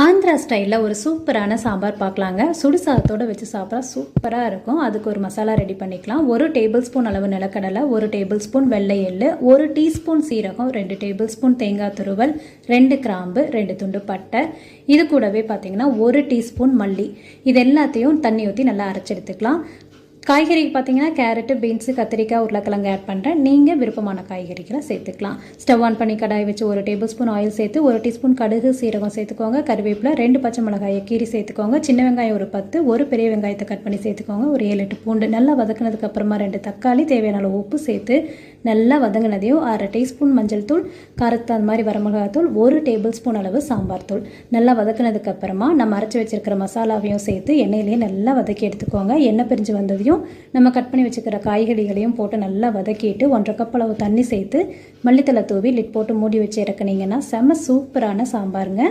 ஆந்திரா ஸ்டைலில் ஒரு சூப்பரான சாம்பார் பார்க்கலாங்க சுடு சாதத்தோடு வச்சு சாப்பிட்றா சூப்பராக இருக்கும். அதுக்கு ஒரு மசாலா ரெடி பண்ணிக்கலாம். ஒரு டேபிள் ஸ்பூன் அளவு நிலக்கடலை ஒரு டேபிள் ஸ்பூன் வெள்ளை எள்ளு ஒரு டீஸ்பூன் சீரகம் ரெண்டு டேபிள் ஸ்பூன் தேங்காய் துருவல் ரெண்டு கிராம்பு ரெண்டு துண்டு பட்டை. இது கூடவே பார்த்தீங்கன்னா ஒரு டீஸ்பூன் மல்லி. இது எல்லாத்தையும் தண்ணி ஊற்றி நல்லா அரைச்சி காய்கறிக்கு பார்த்தீங்கன்னா கேரட்டு பீன்ஸு கத்திரிக்காய் உருளைக்கிழங்கு ஆட் பண்ணுறேன் நீங்கள் விருப்பமான காய்கறிகளை சேர்த்துக்கலாம். ஸ்டவ் ஆன் பண்ணி கடாய் வச்சு ஒரு டேபிள் ஸ்பூன் ஆயில் சேர்த்து ஒரு டீஸ்பூன் கடுகு சீரகம் சேர்த்துக்கோங்க. கருவேப்பிலை ரெண்டு பச்சை மிளகாயை கீரி சேர்த்துக்கோங்க. சின்ன வெங்காயம் ஒரு பத்து ஒரு பெரிய வெங்காயத்தை கட் பண்ணி சேர்த்துக்கோங்க. ஒரு ஏழு எட்டு பூண்டு நல்லா வதக்குனதுக்கப்புறமா ரெண்டு தக்காளி தேவையான அளவு உப்பு சேர்த்து நல்லா வதங்கினதையும் அரை டீஸ்பூன் மஞ்சள் தூள் காரத்து அந்த மாதிரி வரமிளகாத்தூள் ஒரு டேபிள் ஸ்பூன் அளவு சாம்பார் தூள். நல்லா வதக்கினதுக்கப்புறமா நம்ம அரைச்சி வச்சுருக்கிற மசாலாவையும் சேர்த்து எண்ணெயிலேயே நல்லா வதக்கி எடுத்துக்கோங்க. எண்ணெய் பிரிஞ்சு வந்ததையும் நம்ம கட் பண்ணி வச்சுக்கிற காய்கறிகளையும் போட்டு நல்லா வதக்கிட்டு ஒன்றரை கப் அளவு தண்ணி சேர்த்து மல்லித்தலை தூவி லிட் போட்டு மூடி வச்சு இறக்குனீங்கன்னா செம சூப்பரான சாம்பாருங்க.